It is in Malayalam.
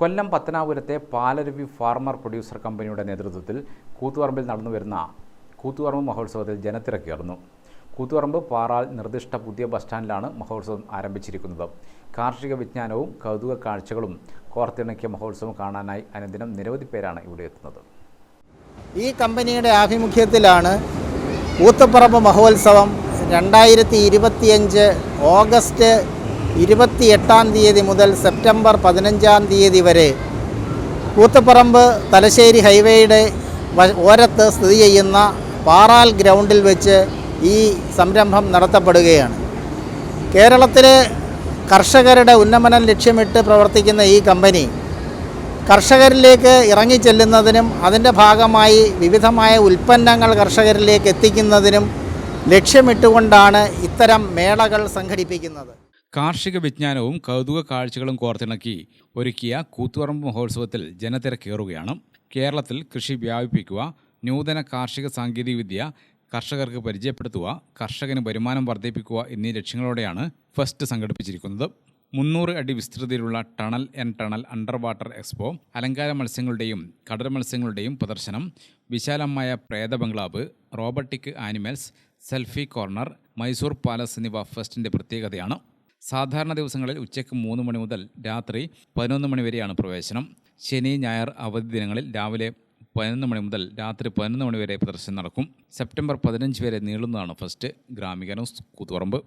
കൊല്ലം പത്തനാപുരത്തെ പാലരുവി ഫാർമർ പ്രൊഡ്യൂസർ കമ്പനിയുടെ നേതൃത്വത്തിൽ കൂത്തുപറമ്പിൽ നടന്നുവരുന്ന കൂത്തുപറമ്പ് മഹോത്സവത്തിൽ ജനത്തിരക്കേറുന്നു. കൂത്തുപറമ്പ് പാറാൽ നിർദ്ദിഷ്ട പുതിയ ബസ് സ്റ്റാൻഡിലാണ് മഹോത്സവം ആരംഭിച്ചിരിക്കുന്നത്. കാർഷിക വിജ്ഞാനവും കൗതുക കാഴ്ചകളും കോർത്തിണക്കിയ മഹോത്സവം കാണാനായി അനുദിനം നിരവധി പേരാണ് ഇവിടെ എത്തുന്നത്. ഈ കമ്പനിയുടെ ആഭിമുഖ്യത്തിലാണ് കൂത്തുപറമ്പ് മഹോത്സവം രണ്ടായിരത്തി ഓഗസ്റ്റ് ഇരുപത്തിയെട്ടാം തീയതി മുതൽ സെപ്റ്റംബർ പതിനഞ്ചാം തീയതി വരെ കൂത്തുപറമ്പ് തലശ്ശേരി ഹൈവേയുടെ ഓരത്ത് സ്ഥിതി ചെയ്യുന്ന പാറാൽ ഗ്രൗണ്ടിൽ വെച്ച് ഈ സംരംഭം നടത്തപ്പെടുകയാണ്. കേരളത്തിലെ കർഷകരുടെ ഉന്നമനം ലക്ഷ്യമിട്ട് പ്രവർത്തിക്കുന്ന ഈ കമ്പനി കർഷകരിലേക്ക് ഇറങ്ങിച്ചെല്ലുന്നതിനും അതിന്റെ ഭാഗമായി വിവിധമായ ഉൽപ്പന്നങ്ങൾ കർഷകരിലേക്ക് എത്തിക്കുന്നതിനും ലക്ഷ്യമിട്ടുകൊണ്ടാണ് ഇത്തരം മേളകൾ സംഘടിപ്പിക്കുന്നത്. കാർഷിക വിജ്ഞാനവും കൗതുക കാഴ്ചകളും കോർത്തിണക്കി ഒരുക്കിയ കൂത്തുപറമ്പ് മഹോത്സവത്തിൽ ജനത്തിരക്കേറുകയാണ് കേരളത്തിൽ കൃഷി വ്യാപിപ്പിക്കുക നൂതന കാർഷിക സാങ്കേതികവിദ്യ കർഷകർക്ക് പരിചയപ്പെടുത്തുക കർഷകന് വരുമാനം വർദ്ധിപ്പിക്കുക എന്നീ ലക്ഷ്യങ്ങളോടെയാണ് ഫസ്റ്റ് സംഘടിപ്പിച്ചിരിക്കുന്നത്. മുന്നൂറ് അടി വിസ്തൃതിയിലുള്ള tunnel and tunnel under water expo അലങ്കാര മത്സ്യങ്ങളുടെയും കടൽ മത്സ്യങ്ങളുടെയും പ്രദർശനം വിശാലമായ പ്രേത ബംഗ്ലാവ് robotic animals selfie corner Mysore palace എന്നിവ ഫസ്റ്റിന്റെ പ്രത്യേകതയാണ്. സാധാരണ ദിവസങ്ങളിൽ ഉച്ചയ്ക്ക് മൂന്ന് മണി മുതൽ രാത്രി പതിനൊന്ന് മണി വരെയാണ് പ്രവേശനം. ശനി ഞായർ അവധി ദിനങ്ങളിൽ രാവിലെ പതിനൊന്ന് മണി മുതൽ രാത്രി പതിനൊന്ന് മണി വരെ പ്രദർശനം നടക്കും. സെപ്റ്റംബർ പതിനഞ്ച് വരെ നീളുന്നതാണ് ഫസ്റ്റ് ഗ്രാമിക ന്യൂസ് കൂത്തുപറമ്പ്